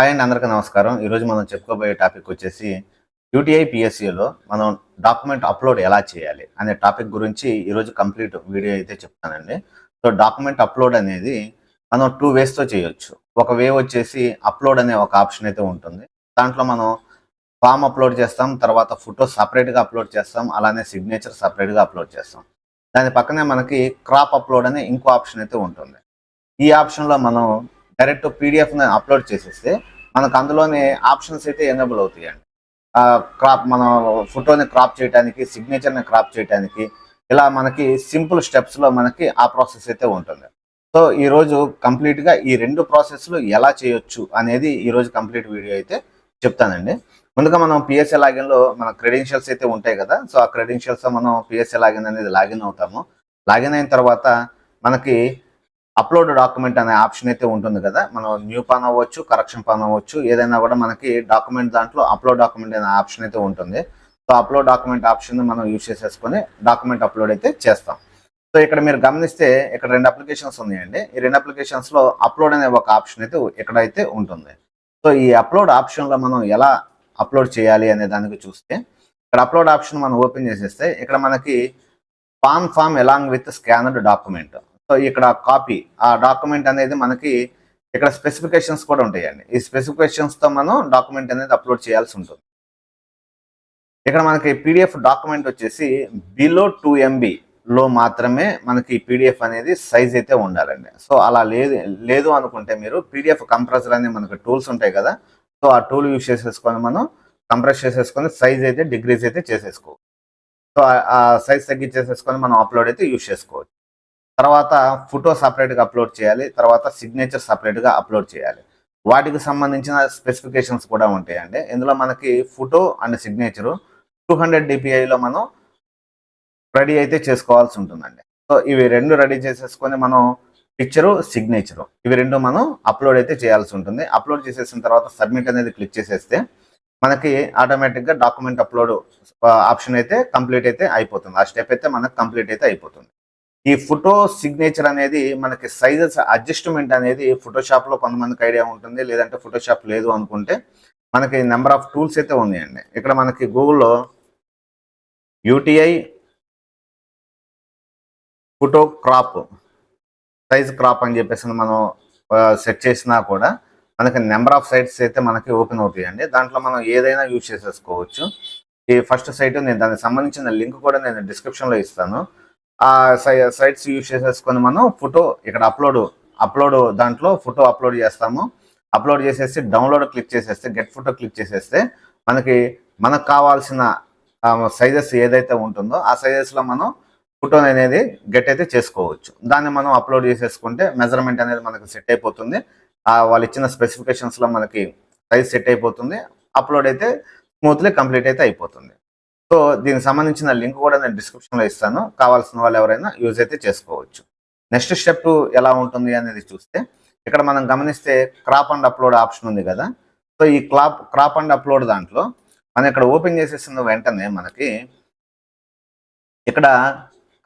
Hi అండి అందరికీ నమస్కారం. ఈరోజు మనం చెప్పుకోబోయే టాపిక్ వచ్చేసి యూటీఐ పిఎస్సిలో మనం డాక్యుమెంట్ అప్లోడ్ ఎలా చేయాలి అనే టాపిక్ గురించి ఈరోజు కంప్లీట్ వీడియో అయితే చెప్తానండి. సో డాక్యుమెంట్ అప్లోడ్ అనేది మనం టూ వేస్తో చేయొచ్చు. ఒక వే వచ్చేసి అప్లోడ్ అనే ఒక ఆప్షన్ అయితే ఉంటుంది. దాంట్లో మనం ఫామ్ అప్లోడ్ చేస్తాం తర్వాత ఫోటో సపరేట్గా అప్లోడ్ చేస్తాం అలానే సిగ్నేచర్ సపరేట్గా అప్లోడ్ చేస్తాం. దాని పక్కనే మనకి క్రాప్ అప్లోడ్ అనే ఇంకో ఆప్షన్ అయితే ఉంటుంది. ఈ ఆప్షన్లో మనం డైరెక్ట్ పీడిఎఫ్ని అప్లోడ్ చేసేస్తే మనకు అందులోనే ఆప్షన్స్ అయితే ఎనేబుల్ అవుతాయండి. క్రాప్ మన ఫోటోని క్రాప్ చేయడానికి సిగ్నేచర్ని క్రాప్ చేయడానికి ఇలా మనకి సింపుల్ స్టెప్స్లో మనకి ఆ ప్రాసెస్ అయితే ఉంటుంది. సో ఈరోజు కంప్లీట్గా ఈ రెండు ప్రాసెస్లు ఎలా చేయొచ్చు అనేది ఈరోజు కంప్లీట్ వీడియో అయితే చెప్తానండి. ముందుగా మనం పిఎస్ఏ లాగిన్లో మన క్రెడెన్షియల్స్ అయితే ఉంటాయి కదా సో ఆ క్రెడెన్షియల్స్ మనం పిఎస్ఏ లాగిన్ అనేది లాగిన్ అవుతాము. లాగిన్ అయిన తర్వాత మనకి అప్లోడ్ డాక్యుమెంట్ అనే ఆప్షన్ అయితే ఉంటుంది కదా. మనం న్యూ పాన్ అవ్వచ్చు కరెక్షన్ పాన్ అవ్వచ్చు ఏదైనా కూడా మనకి డాక్యుమెంట్ దాంట్లో అప్లోడ్ డాక్యుమెంట్ అనే ఆప్షన్ అయితే ఉంటుంది. సో అప్లోడ్ డాక్యుమెంట్ ఆప్షన్ మనం యూజ్ చేసేసుకొని డాక్యుమెంట్ అప్లోడ్ అయితే చేస్తాం. సో ఇక్కడ మీరు గమనిస్తే ఇక్కడ రెండు అప్లికేషన్స్ ఉన్నాయండి. ఈ రెండు అప్లికేషన్స్లో అప్లోడ్ అనే ఒక ఆప్షన్ అయితే ఇక్కడైతే ఉంటుంది. సో ఈ అప్లోడ్ ఆప్షన్లో మనం ఎలా అప్లోడ్ చేయాలి అనే దానికి చూస్తే ఇక్కడ అప్లోడ్ ఆప్షన్ మనం ఓపెన్ చేసేస్తే ఇక్కడ మనకి PAN form along with scanned document. ఇక్కడ కాపీ ఆ డాక్యుమెంట్ అనేది మనకి ఇక్కడ స్పెసిఫికేషన్స్ కూడా ఉంటాయండి. ఈ స్పెసిఫికేషన్స్తో మనం డాక్యుమెంట్ అనేది అప్లోడ్ చేయాల్సి ఉంటుంది. ఇక్కడ మనకి పీడిఎఫ్ డాక్యుమెంట్ వచ్చేసి బిలో టూ ఎంబీలో మాత్రమే మనకి పీడిఎఫ్ అనేది సైజ్ అయితే ఉండాలండి. సో అలా లేదు లేదు అనుకుంటే మీరు పీడిఎఫ్ కంప్రెసర్ అనే మనకి టూల్స్ ఉంటాయి కదా సో ఆ టూల్ యూజ్ చేసేసుకొని మనం కంప్రెస్ చేసేసుకొని సైజ్ అయితే డిగ్రీస్ అయితే చేసేసుకోవచ్చు. సో ఆ సైజ్ తగ్గించేసేసుకొని మనం అప్లోడ్ అయితే యూజ్ చేసుకోవచ్చు. తర్వాత ఫోటో సపరేట్గా అప్లోడ్ చేయాలి తర్వాత సిగ్నేచర్ సపరేట్గా అప్లోడ్ చేయాలి. వాటికి సంబంధించిన స్పెసిఫికేషన్స్ కూడా ఉంటాయండి. ఇందులో మనకి photo and signature two hundred డిపిఐలో మనం రెడీ అయితే చేసుకోవాల్సి ఉంటుందండి. సో ఇవి రెండు రెడీ చేసేసుకొని మనం పిక్చరు సిగ్నేచరు ఇవి రెండు మనం అప్లోడ్ అయితే చేయాల్సి ఉంటుంది. అప్లోడ్ చేసేసిన తర్వాత సబ్మిట్ అనేది క్లిక్ చేసేస్తే మనకి ఆటోమేటిక్గా డాక్యుమెంట్ అప్లోడ్ ఆప్షన్ అయితే కంప్లీట్ అయితే అయిపోతుంది. ఆ స్టెప్ అయితే మనకు కంప్లీట్ అయితే అయిపోతుంది. ఈ ఫోటో సిగ్నేచర్ అనేది మనకి సైజెస్ అడ్జస్ట్మెంట్ అనేది ఫోటోషాప్లో కొంతమందికి ఐడియా ఉంటుంది లేదంటే ఫోటోషాప్ లేదు అనుకుంటే మనకి నెంబర్ ఆఫ్ టూల్స్ అయితే ఉన్నాయండి. ఇక్కడ మనకి గూగుల్లో UTI photo crop size crop అని చెప్పేసి మనం సెట్ చేసినా కూడా మనకి నెంబర్ ఆఫ్ సైట్స్ అయితే మనకి ఓపెన్ అవుతాయండి. దాంట్లో మనం ఏదైనా యూజ్ చేసేసుకోవచ్చు. ఈ ఫస్ట్ సైట్ నేను దానికి సంబంధించిన లింక్ కూడా నేను డిస్క్రిప్షన్లో ఇస్తాను. ఆ సైట్స్ యూజ్ చేసేసుకొని మనం ఫోటో ఇక్కడ అప్లోడ్ అప్లోడ్ దాంట్లో ఫోటో అప్లోడ్ చేస్తాము. అప్లోడ్ చేసేసి డౌన్లోడ్ క్లిక్ చేసేస్తే గెట్ ఫోటో క్లిక్ చేసేస్తే మనకి మనకు కావాల్సిన సైజెస్ ఏదైతే ఉంటుందో ఆ సైజెస్లో మనం ఫోటోని అనేది గెట్ అయితే చేసుకోవచ్చు. దాన్ని మనం అప్లోడ్ చేసేసుకుంటే మెజర్మెంట్ అనేది మనకి సెట్ అయిపోతుంది. వాళ్ళు ఇచ్చిన స్పెసిఫికేషన్స్లో మనకి సైజ్ సెట్ అయిపోతుంది. అప్లోడ్ అయితే స్మూత్లీ కంప్లీట్ అయితే అయిపోతుంది. సో దీనికి సంబంధించిన లింక్ కూడా నేను డిస్క్రిప్షన్లో ఇస్తాను. కావాల్సిన వాళ్ళు ఎవరైనా యూజ్ అయితే చేసుకోవచ్చు. నెక్స్ట్ స్టెప్ ఎలా ఉంటుంది అనేది చూస్తే ఇక్కడ మనం గమనిస్తే క్రాప్ అండ్ అప్లోడ్ ఆప్షన్ ఉంది కదా. సో ఈ క్లాప్ క్రాప్ అండ్ అప్లోడ్ దాంట్లో మనం ఇక్కడ ఓపెన్ చేసేసిన వెంటనే మనకి ఇక్కడ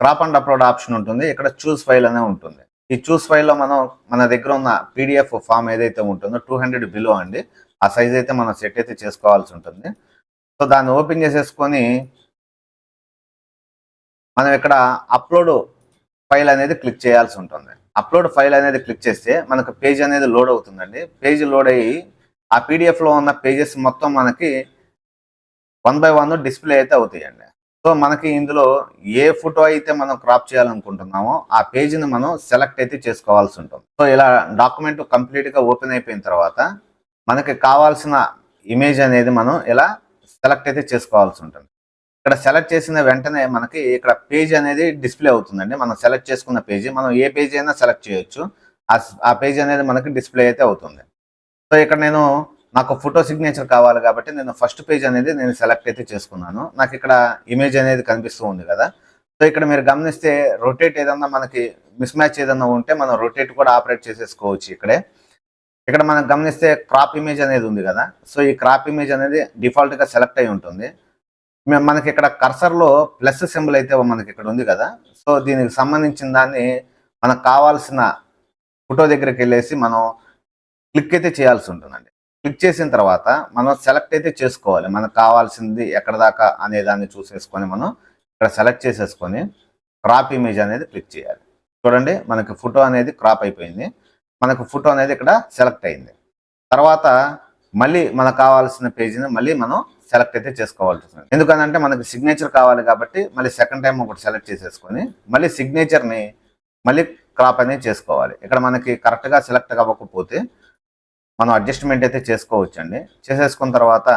క్రాప్ అండ్ అప్లోడ్ ఆప్షన్ ఉంటుంది. ఇక్కడ చూస్ ఫైల్ అనే ఉంటుంది. ఈ చూస్ ఫైల్లో మనం మన దగ్గర ఉన్న పీడిఎఫ్ ఫామ్ ఏదైతే ఉంటుందో టూ హండ్రెడ్ బిలో అండి ఆ సైజ్ అయితే మనం సెట్ అయితే చేసుకోవాల్సి ఉంటుంది. సో దాన్ని ఓపెన్ చేసేసుకొని మనం ఇక్కడ అప్లోడ్ ఫైల్ అనేది క్లిక్ చేయాల్సి ఉంటుంది. అప్లోడ్ ఫైల్ అనేది క్లిక్ చేస్తే మనకు పేజ్ అనేది లోడ్ అవుతుందండి. పేజ్ లోడ్ అయ్యి ఆ పీడిఎఫ్లో ఉన్న పేజెస్ మొత్తం మనకి వన్ బై వన్ డిస్ప్లే అయితే అవుతాయండి. సో మనకి ఇందులో ఏ ఫోటో అయితే మనం క్రాప్ చేయాలనుకుంటున్నామో ఆ పేజీని మనం సెలెక్ట్ అయితే చేసుకోవాల్సి ఉంటుంది. సో ఇలా డాక్యుమెంట్ కంప్లీట్గా ఓపెన్ అయిపోయిన తర్వాత మనకి కావాల్సిన ఇమేజ్ అనేది మనం ఇలా సెలెక్ట్ అయితే చేసుకోవాల్సి ఉంటుంది. ఇక్కడ సెలెక్ట్ చేసిన వెంటనే మనకి ఇక్కడ పేజ్ అనేది డిస్ప్లే అవుతుందండి. మనం సెలెక్ట్ చేసుకున్న పేజీ మనం ఏ పేజీ అయినా సెలెక్ట్ చేయొచ్చు. ఆ పేజ్ అనేది మనకి డిస్ప్లే అయితే అవుతుంది. సో ఇక్కడ నేను నాకు ఫోటో సిగ్నేచర్ కావాలి కాబట్టి నేను ఫస్ట్ పేజ్ అనేది నేను సెలెక్ట్ అయితే చేసుకున్నాను. నాకు ఇక్కడ ఇమేజ్ అనేది కనిపిస్తూ ఉంది కదా. సో ఇక్కడ మీరు గమనిస్తే రొటేట్ ఏదన్నా మనకి మిస్ మ్యాచ్ ఏదన్నా ఉంటే మనం రొటేట్ కూడా ఆపరేట్ చేసేసుకోవచ్చు ఇక్కడే. ఇక్కడ మనం గమనిస్తే క్రాప్ ఇమేజ్ అనేది ఉంది కదా. సో ఈ క్రాప్ ఇమేజ్ అనేది డిఫాల్ట్గా సెలెక్ట్ అయి ఉంటుంది. మనకి ఇక్కడ కర్సర్లో ప్లస్ సింబల్ అయితే మనకి ఇక్కడ ఉంది కదా. సో దీనికి సంబంధించిన దాన్ని మనకు కావాల్సిన ఫోటో దగ్గరికి వెళ్ళేసి మనం క్లిక్ అయితే చేయాల్సి ఉంటుందండి. క్లిక్ చేసిన తర్వాత మనం సెలెక్ట్ అయితే చేసుకోవాలి. మనకు కావాల్సింది ఎక్కడ దాకా అనే దాన్ని చూసేసుకొని మనం ఇక్కడ సెలెక్ట్ చేసేసుకొని క్రాప్ ఇమేజ్ అనేది క్లిక్ చేయాలి. చూడండి మనకి ఫోటో అనేది క్రాప్ అయిపోయింది. మనకు ఫోటో అనేది ఇక్కడ సెలెక్ట్ అయింది. తర్వాత మళ్ళీ మనకు కావాల్సిన పేజీని మళ్ళీ మనం సెలెక్ట్ అయితే చేసుకోవాల్సి ఉంటుంది ఎందుకంటే మనకి సిగ్నేచర్ కావాలి కాబట్టి మళ్ళీ సెకండ్ టైం ఒకటి సెలెక్ట్ చేసేసుకొని మళ్ళీ సిగ్నేచర్ని మళ్ళీ క్రాప్ అనేది చేసుకోవాలి. ఇక్కడ మనకి కరెక్ట్గా సెలెక్ట్ అవ్వకపోతే మనం అడ్జస్ట్మెంట్ అయితే చేసుకోవచ్చు అండి చేసేసుకున్న తర్వాత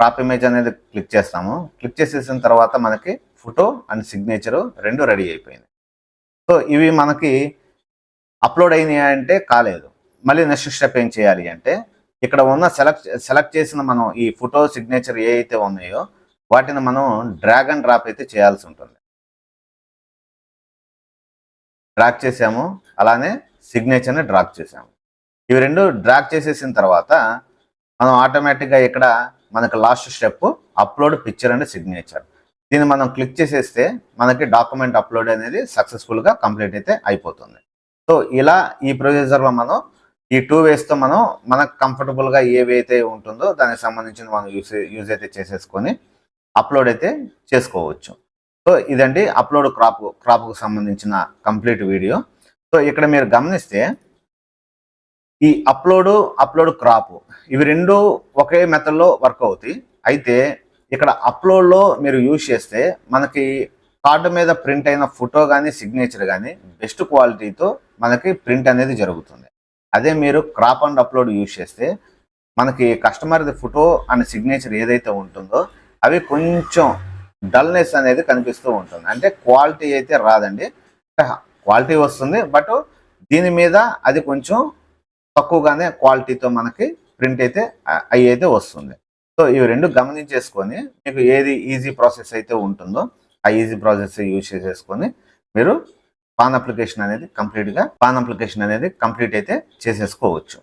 క్రాప్ ఇమేజ్ అనేది క్లిక్ చేస్తాము. క్లిక్ చేసేసిన తర్వాత మనకి ఫోటో అండ్ సిగ్నేచరు రెండు రెడీ అయిపోయింది సో ఇవి మనకి అప్లోడ్ అయినాయి అంటే కాలేదు. మళ్ళీ నెక్స్ట్ స్టెప్ ఏం చేయాలి అంటే ఇక్కడ ఉన్న సెలెక్ట్ సెలెక్ట్ చేసిన మనం ఈ ఫోటో సిగ్నేచర్ ఏ అయితే ఉన్నాయో వాటిని మనం డ్రాగ్ అండ్ డ్రాప్ అయితే చేయాల్సి ఉంటుంది. డ్రాక్ చేసాము అలానే సిగ్నేచర్ని డ్రాక్ చేసాము. ఇవి రెండు డ్రాక్ చేసేసిన తర్వాత మనం ఆటోమేటిక్గా ఇక్కడ మనకు last step upload picture and signature. దీన్ని మనం క్లిక్ చేసేస్తే మనకి డాక్యుమెంట్ అప్లోడ్ అనేది సక్సెస్ఫుల్గా కంప్లీట్ అయితే అయిపోతుంది. సో ఇలా ఈ ప్రొసీజర్లో మనం ఈ టూ వేస్తో మనం మనకు కంఫర్టబుల్గా ఏవైతే ఉంటుందో దానికి సంబంధించిన మనం యూస్ యూజ్ అయితే చేసేసుకొని అప్లోడ్ అయితే చేసుకోవచ్చు. సో ఇదండి అప్లోడ్ క్రాప్ క్రాప్కు సంబంధించిన కంప్లీట్ వీడియో. సో ఇక్కడ మీరు గమనిస్తే ఈ అప్లోడ్ అప్లోడ్ క్రాప్ ఇవి రెండు ఒకే మెథడ్లో వర్క్ అవుతాయి. అయితే ఇక్కడ అప్లోడ్లో మీరు యూజ్ చేస్తే మనకి కార్డు మీద ప్రింట్ అయిన ఫోటో కానీ సిగ్నేచర్ కానీ బెస్ట్ క్వాలిటీతో మనకి ప్రింట్ అనేది జరుగుతుంది. అదే మీరు క్రాప్ అండ్ అప్లోడ్ యూజ్ చేస్తే మనకి కస్టమర్ది ఫోటో అండ్ సిగ్నేచర్ ఏదైతే ఉంటుందో అవి కొంచెం డల్నెస్ అనేది కనిపిస్తూ ఉంటుంది. అంటే క్వాలిటీ అయితే రాదండి. క్వాలిటీ వస్తుంది. బట్ దీని మీద అది కొంచెం తక్కువగానే క్వాలిటీతో మనకి ప్రింట్ అయితే అవి అయితే వస్తుంది. సో ఇవి రెండు గమనించేసుకొని మీకు ఏది ఈజీ ప్రాసెస్ అయితే ఉంటుందో ఆ ఈజీ ప్రాసెస్ యూజ్ చేసేసుకొని మీరు పాన్ అప్లికేషన్ అనేది కంప్లీట్గా పాన్ అప్లికేషన్ అనేది కంప్లీట్ అయితే చేసేసుకోవచ్చు.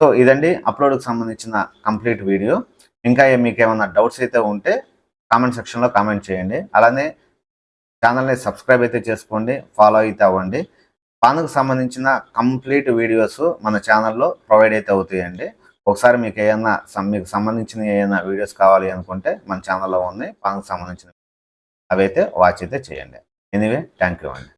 సో ఇదండి అప్లోడ్కి సంబంధించిన కంప్లీట్ వీడియో. ఇంకా మీకు ఏమైనా డౌట్స్ అయితే ఉంటే కామెంట్ సెక్షన్లో కామెంట్ చేయండి. అలానే ఛానల్ని సబ్స్క్రైబ్ అయితే చేసుకోండి ఫాలో అయితే అవ్వండి. పాన్కు సంబంధించిన కంప్లీట్ వీడియోస్ మన ఛానల్లో ప్రొవైడ్ అయితే అవుతాయండి. ఒకసారి మీకు ఏమైనా మీకు సంబంధించిన ఏమైనా వీడియోస్ కావాలి అనుకుంటే మన ఛానల్లో ఉన్నాయి పాన్కు సంబంధించిన అవి అయితే వాచ్ అయితే చేయండి. ఎనీవే థ్యాంక్ యూ అండి.